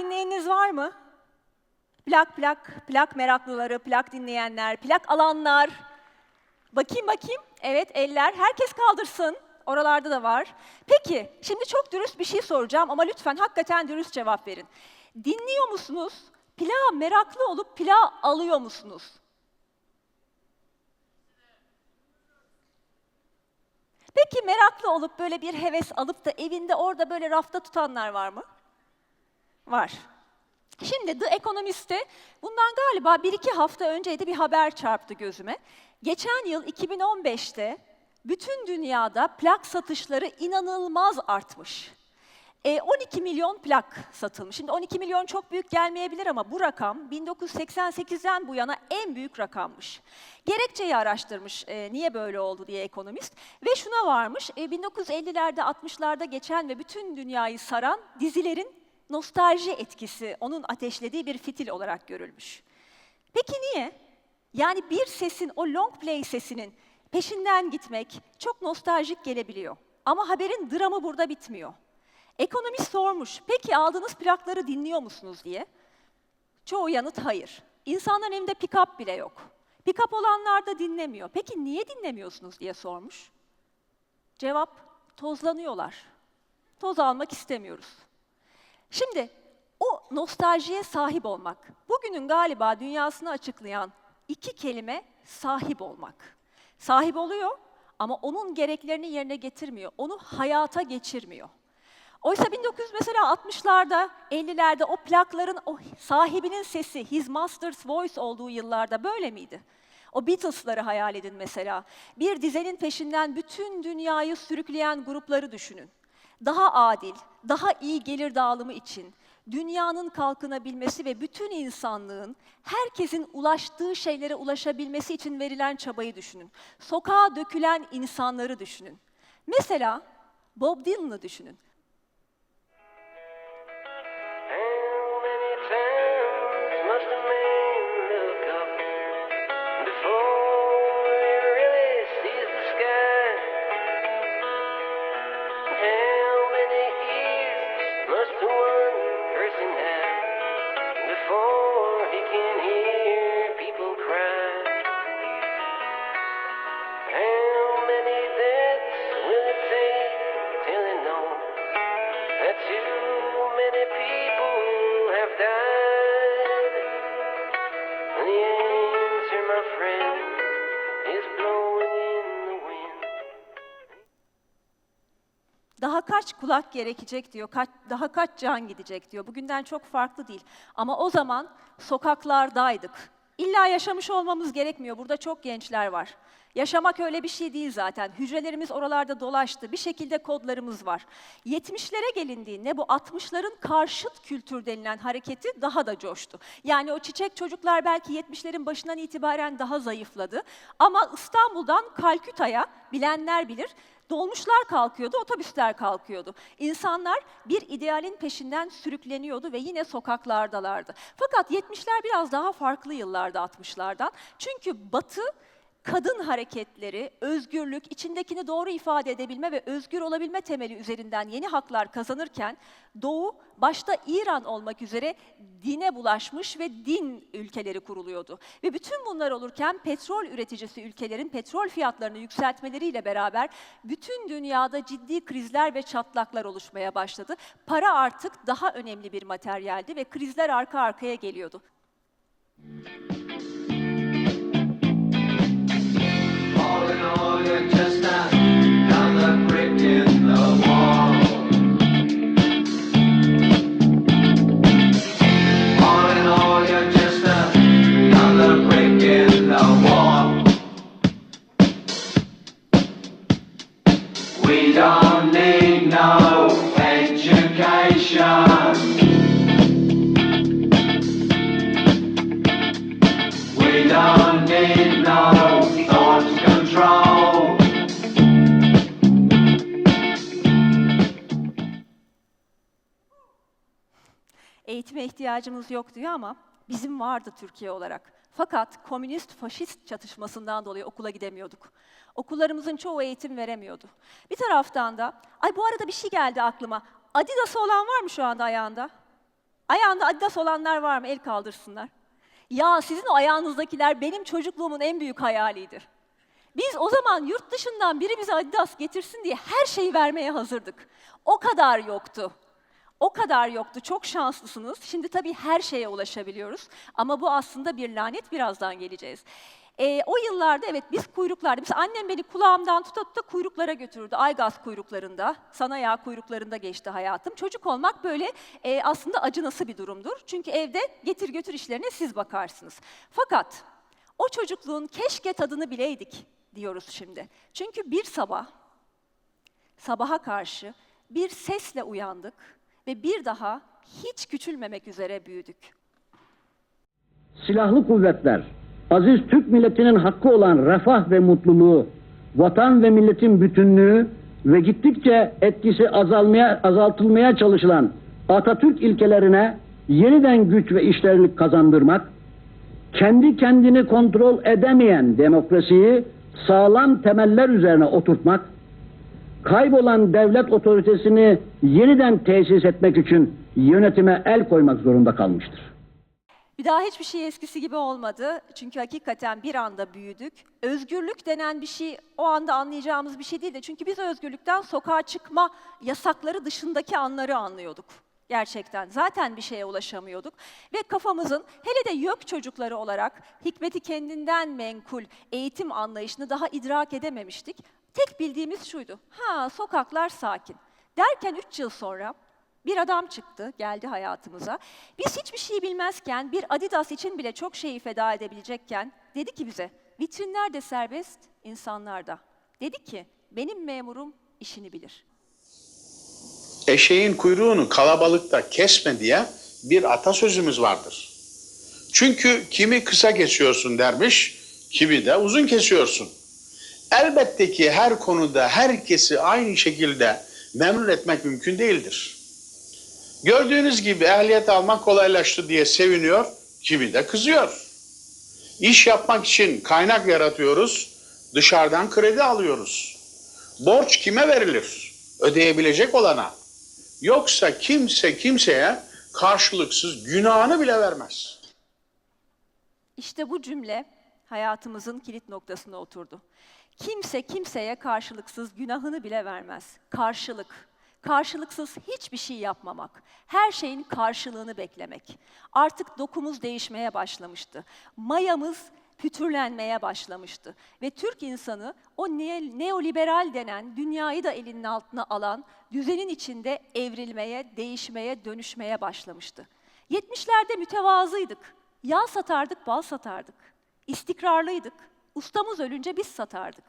Dinleyeniniz var mı? Plak plak, plak meraklıları, plak dinleyenler, plak alanlar. Bakayım bakayım. Evet eller. Herkes kaldırsın. Oralarda da var. Peki, şimdi çok dürüst bir şey soracağım ama lütfen hakikaten dürüst cevap verin. Dinliyor musunuz? Plağa meraklı olup plağı alıyor musunuz? Peki meraklı olup böyle bir heves alıp da evinde orada böyle rafta tutanlar var mı? Var. Şimdi The Economist'te bundan galiba bir iki hafta önceydi bir haber çarptı gözüme. Geçen yıl 2015'te bütün dünyada plak satışları inanılmaz artmış. E, 12 milyon plak satılmış. Şimdi 12 milyon çok büyük gelmeyebilir ama bu rakam 1988'den bu yana en büyük rakammış. Gerekçeyi araştırmış e, niye böyle oldu diye ekonomist ve şuna varmış. E, 1950'lerde 60'larda geçen ve bütün dünyayı saran dizilerin nostalji etkisi onun ateşlediği bir fitil olarak görülmüş. Peki niye? Yani bir sesin, o long play sesinin peşinden gitmek çok nostaljik gelebiliyor. Ama haberin dramı burada bitmiyor. Ekonomist sormuş, peki aldığınız plakları dinliyor musunuz diye. Çoğu yanıt hayır. İnsanların elinde pick-up bile yok. Pick-up olanlar da dinlemiyor. Peki niye dinlemiyorsunuz diye sormuş. Cevap, tozlanıyorlar. Toz almak istemiyoruz. Şimdi o nostaljiye sahip olmak, bugünün galiba dünyasını açıklayan iki kelime sahip olmak. Sahip oluyor ama onun gereklerini yerine getirmiyor, onu hayata geçirmiyor. Oysa 1900 mesela 60'larda, 50'lerde o plakların o sahibinin sesi, his master's voice olduğu yıllarda böyle miydi? O Beatles'ları hayal edin mesela. Bir dizenin peşinden bütün dünyayı sürükleyen grupları düşünün. Daha adil, daha iyi gelir dağılımı için dünyanın kalkınabilmesi ve bütün insanlığın herkesin ulaştığı şeylere ulaşabilmesi için verilen çabayı düşünün. Sokağa dökülen insanları düşünün. Mesela Bob Dylan'ı düşünün. Kulak gerekecek diyor, kaç, daha kaç can gidecek diyor. Bugünden çok farklı değil. Ama o zaman sokaklardaydık. İlla yaşamış olmamız gerekmiyor. Burada çok gençler var. Yaşamak öyle bir şey değil zaten. Hücrelerimiz oralarda dolaştı. Bir şekilde kodlarımız var. 70'lere gelindiğinde bu 60'ların karşıt kültür denilen hareketi daha da coştu. Yani o çiçek çocuklar belki 70'lerin başından itibaren daha zayıfladı. Ama İstanbul'dan Kalküta'ya bilenler bilir Dolmuşlar kalkıyordu, otobüsler kalkıyordu. İnsanlar bir idealin peşinden sürükleniyordu ve yine sokaklardalardı. Fakat 70'ler biraz daha farklı yıllarda 60'lardan. Çünkü Batı kadın hareketleri, özgürlük, içindekini doğru ifade edebilme ve özgür olabilme temeli üzerinden yeni haklar kazanırken Doğu başta İran olmak üzere dine bulaşmış ve din ülkeleri kuruluyordu. Ve bütün bunlar olurken petrol üreticisi ülkelerin petrol fiyatlarını yükseltmeleriyle beraber bütün dünyada ciddi krizler ve çatlaklar oluşmaya başladı. Para artık daha önemli bir materyaldi ve krizler arka arkaya geliyordu. All Eğitime ihtiyacımız yok diyor ama bizim vardı Türkiye olarak. Fakat komünist faşist çatışmasından dolayı okula gidemiyorduk. Okullarımızın çoğu eğitim veremiyordu. Bir taraftan da, ay bu arada bir şey geldi aklıma. Adidas'ı olan var mı şu anda ayağında? Ayağında Adidas olanlar var mı? El kaldırsınlar. Ya sizin o ayağınızdakiler benim çocukluğumun en büyük hayalidir. Biz o zaman yurt dışından biri bize Adidas getirsin diye her şeyi vermeye hazırdık. O kadar yoktu. O kadar yoktu. Çok şanslısınız. Şimdi tabii her şeye ulaşabiliyoruz. Ama bu aslında bir lanet. Birazdan geleceğiz. Ee, o yıllarda evet biz kuyruklarda, mesela annem beni kulağımdan tuta tuta kuyruklara götürürdü. Aygaz kuyruklarında, sana yağ kuyruklarında geçti hayatım. Çocuk olmak böyle e, aslında acınası bir durumdur. Çünkü evde getir götür işlerine siz bakarsınız. Fakat o çocukluğun keşke tadını bileydik diyoruz şimdi. Çünkü bir sabah, sabaha karşı bir sesle uyandık ve bir daha hiç küçülmemek üzere büyüdük. Silahlı kuvvetler, aziz Türk milletinin hakkı olan refah ve mutluluğu, vatan ve milletin bütünlüğü ve gittikçe etkisi azalmaya, azaltılmaya çalışılan Atatürk ilkelerine yeniden güç ve işlerlik kazandırmak, kendi kendini kontrol edemeyen demokrasiyi sağlam temeller üzerine oturtmak, kaybolan devlet otoritesini yeniden tesis etmek için yönetime el koymak zorunda kalmıştır. Bir daha hiçbir şey eskisi gibi olmadı. Çünkü hakikaten bir anda büyüdük. Özgürlük denen bir şey o anda anlayacağımız bir şey değildi. Çünkü biz özgürlükten sokağa çıkma yasakları dışındaki anları anlıyorduk. Gerçekten zaten bir şeye ulaşamıyorduk. Ve kafamızın hele de yok çocukları olarak hikmeti kendinden menkul eğitim anlayışını daha idrak edememiştik. Tek bildiğimiz şuydu. Ha sokaklar sakin. Derken üç yıl sonra bir adam çıktı, geldi hayatımıza. Biz hiçbir şey bilmezken, bir Adidas için bile çok şeyi feda edebilecekken dedi ki bize, vitrinler de serbest, insanlar da. Dedi ki, benim memurum işini bilir. eşeğin kuyruğunu kalabalıkta kesme diye bir atasözümüz vardır. Çünkü kimi kısa kesiyorsun dermiş, kimi de uzun kesiyorsun. Elbette ki her konuda herkesi aynı şekilde memnun etmek mümkün değildir. Gördüğünüz gibi ehliyet almak kolaylaştı diye seviniyor, kimi de kızıyor. İş yapmak için kaynak yaratıyoruz, dışarıdan kredi alıyoruz. Borç kime verilir? Ödeyebilecek olana. Yoksa kimse kimseye karşılıksız günahını bile vermez. İşte bu cümle hayatımızın kilit noktasına oturdu. Kimse kimseye karşılıksız günahını bile vermez. Karşılık. Karşılıksız hiçbir şey yapmamak. Her şeyin karşılığını beklemek. Artık dokumuz değişmeye başlamıştı. Mayamız pütürlenmeye başlamıştı. Ve Türk insanı o ne- neoliberal denen dünyayı da elinin altına alan düzenin içinde evrilmeye, değişmeye, dönüşmeye başlamıştı. 70'lerde mütevazıydık. Yağ satardık, bal satardık. İstikrarlıydık. Ustamız ölünce biz satardık.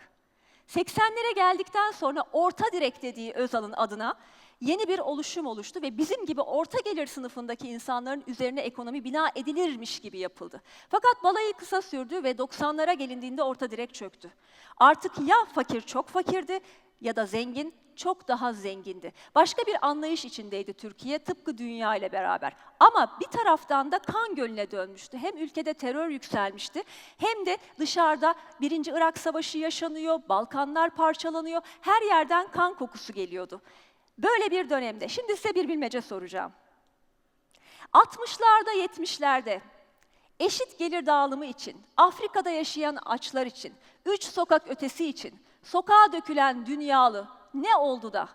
80'lere geldikten sonra orta direk dediği Özal'ın adına yeni bir oluşum oluştu ve bizim gibi orta gelir sınıfındaki insanların üzerine ekonomi bina edilirmiş gibi yapıldı. Fakat balayı kısa sürdü ve 90'lara gelindiğinde orta direk çöktü. Artık ya fakir çok fakirdi ya da zengin çok daha zengindi. Başka bir anlayış içindeydi Türkiye tıpkı dünya ile beraber. Ama bir taraftan da kan gölüne dönmüştü. Hem ülkede terör yükselmişti hem de dışarıda Birinci Irak Savaşı yaşanıyor, Balkanlar parçalanıyor. Her yerden kan kokusu geliyordu. Böyle bir dönemde, şimdi size bir bilmece soracağım. 60'larda 70'lerde eşit gelir dağılımı için, Afrika'da yaşayan açlar için, üç sokak ötesi için, sokağa dökülen dünyalı ne oldu da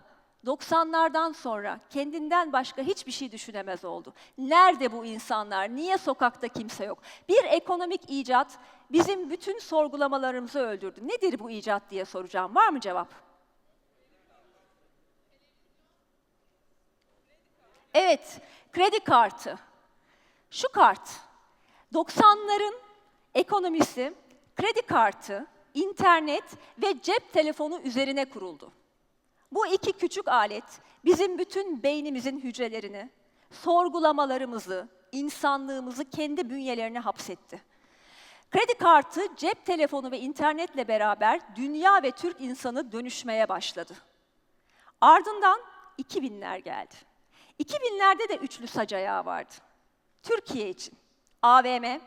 90'lardan sonra kendinden başka hiçbir şey düşünemez oldu. Nerede bu insanlar? Niye sokakta kimse yok? Bir ekonomik icat bizim bütün sorgulamalarımızı öldürdü. Nedir bu icat diye soracağım. Var mı cevap? Evet, kredi kartı. Şu kart, 90'ların ekonomisi kredi kartı, internet ve cep telefonu üzerine kuruldu. Bu iki küçük alet bizim bütün beynimizin hücrelerini, sorgulamalarımızı, insanlığımızı kendi bünyelerine hapsetti. Kredi kartı, cep telefonu ve internetle beraber dünya ve Türk insanı dönüşmeye başladı. Ardından 2000'ler geldi. 2000'lerde de üçlü sac ayağı vardı. Türkiye için AVM,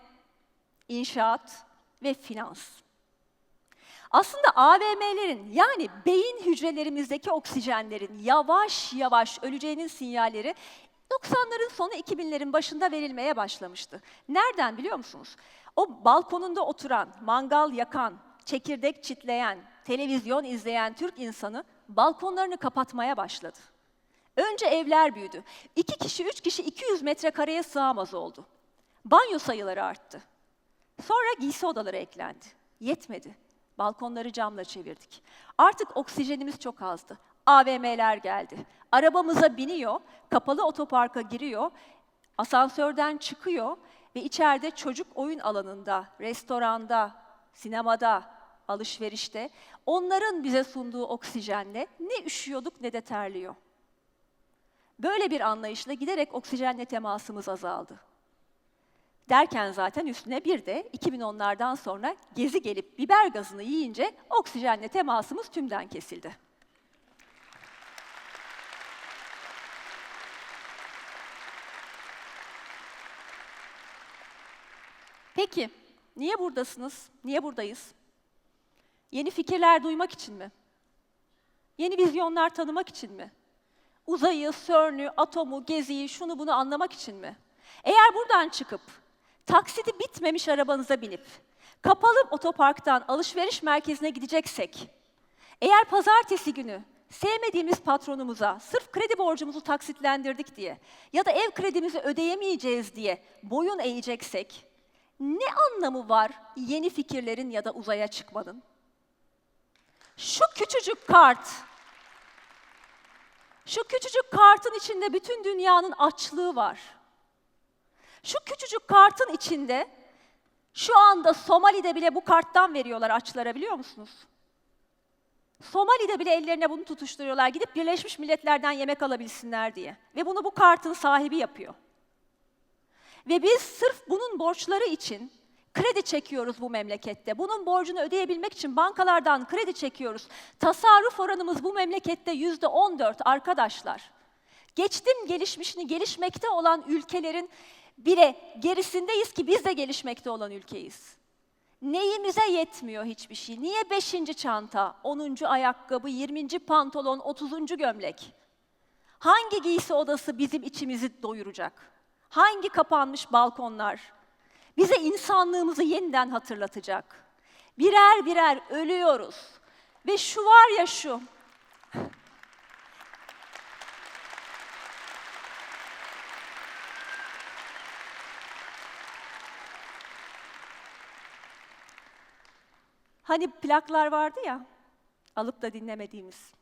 inşaat ve finans. Aslında AVM'lerin yani beyin hücrelerimizdeki oksijenlerin yavaş yavaş öleceğinin sinyalleri 90'ların sonu 2000'lerin başında verilmeye başlamıştı. Nereden biliyor musunuz? O balkonunda oturan, mangal yakan, çekirdek çitleyen, televizyon izleyen Türk insanı balkonlarını kapatmaya başladı. Önce evler büyüdü. İki kişi, üç kişi 200 metrekareye sığamaz oldu. Banyo sayıları arttı. Sonra giysi odaları eklendi. Yetmedi. Balkonları camla çevirdik. Artık oksijenimiz çok azdı. AVM'ler geldi. Arabamıza biniyor, kapalı otoparka giriyor, asansörden çıkıyor ve içeride çocuk oyun alanında, restoranda, sinemada, alışverişte onların bize sunduğu oksijenle ne üşüyorduk ne de terliyor. Böyle bir anlayışla giderek oksijenle temasımız azaldı. Derken zaten üstüne bir de 2010'lardan sonra gezi gelip biber gazını yiyince oksijenle temasımız tümden kesildi. Peki, niye buradasınız? Niye buradayız? Yeni fikirler duymak için mi? Yeni vizyonlar tanımak için mi? Uzayı, CERN'ü, atomu, geziyi, şunu bunu anlamak için mi? Eğer buradan çıkıp taksidi bitmemiş arabanıza binip kapalı otoparktan alışveriş merkezine gideceksek, eğer pazartesi günü sevmediğimiz patronumuza sırf kredi borcumuzu taksitlendirdik diye ya da ev kredimizi ödeyemeyeceğiz diye boyun eğeceksek, ne anlamı var yeni fikirlerin ya da uzaya çıkmanın? Şu küçücük kart, şu küçücük kartın içinde bütün dünyanın açlığı var. Şu küçücük kartın içinde şu anda Somali'de bile bu karttan veriyorlar açlara biliyor musunuz? Somali'de bile ellerine bunu tutuşturuyorlar gidip Birleşmiş Milletler'den yemek alabilsinler diye. Ve bunu bu kartın sahibi yapıyor. Ve biz sırf bunun borçları için kredi çekiyoruz bu memlekette. Bunun borcunu ödeyebilmek için bankalardan kredi çekiyoruz. Tasarruf oranımız bu memlekette yüzde 14 arkadaşlar. Geçtim gelişmişini gelişmekte olan ülkelerin bile gerisindeyiz ki biz de gelişmekte olan ülkeyiz. Neyimize yetmiyor hiçbir şey? Niye beşinci çanta, onuncu ayakkabı, yirminci pantolon, otuzuncu gömlek? Hangi giysi odası bizim içimizi doyuracak? Hangi kapanmış balkonlar? Bize insanlığımızı yeniden hatırlatacak. Birer birer ölüyoruz. Ve şu var ya şu, Hani plaklar vardı ya, alıp da dinlemediğimiz.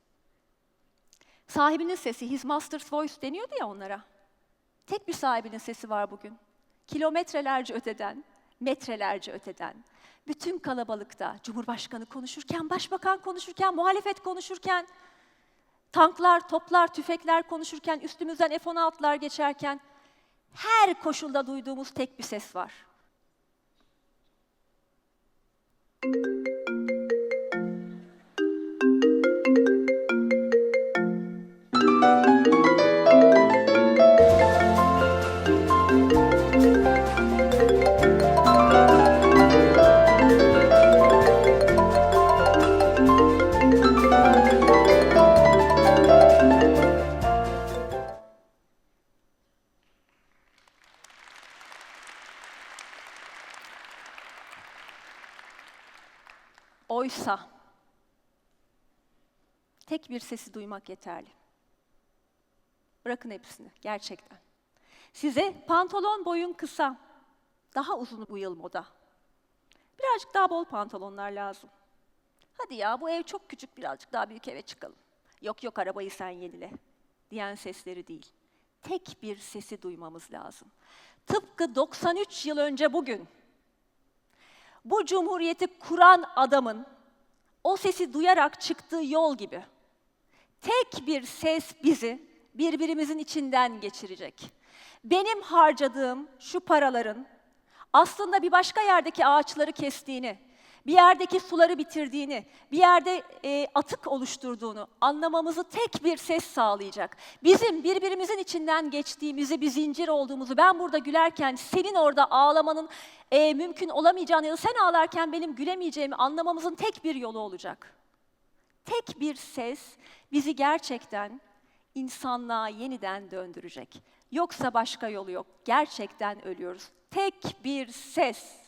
Sahibinin sesi, his master's voice deniyordu ya onlara. Tek bir sahibinin sesi var bugün. Kilometrelerce öteden, metrelerce öteden. Bütün kalabalıkta, Cumhurbaşkanı konuşurken, Başbakan konuşurken, muhalefet konuşurken, tanklar, toplar, tüfekler konuşurken, üstümüzden F-16'lar geçerken, her koşulda duyduğumuz tek bir ses var. Oysa tek bir sesi duymak yeterli. Bırakın hepsini gerçekten. Size pantolon boyun kısa, daha uzun bu yıl moda. Birazcık daha bol pantolonlar lazım. Hadi ya bu ev çok küçük birazcık daha büyük eve çıkalım. Yok yok arabayı sen yenile diyen sesleri değil. Tek bir sesi duymamız lazım. Tıpkı 93 yıl önce bugün bu cumhuriyeti kuran adamın o sesi duyarak çıktığı yol gibi. Tek bir ses bizi birbirimizin içinden geçirecek. Benim harcadığım şu paraların aslında bir başka yerdeki ağaçları kestiğini, bir yerdeki suları bitirdiğini, bir yerde e, atık oluşturduğunu anlamamızı tek bir ses sağlayacak. Bizim birbirimizin içinden geçtiğimizi, bir zincir olduğumuzu, ben burada gülerken senin orada ağlamanın e, mümkün olamayacağını ya da sen ağlarken benim gülemeyeceğimi anlamamızın tek bir yolu olacak. Tek bir ses bizi gerçekten insanlığa yeniden döndürecek. Yoksa başka yolu yok. Gerçekten ölüyoruz. Tek bir ses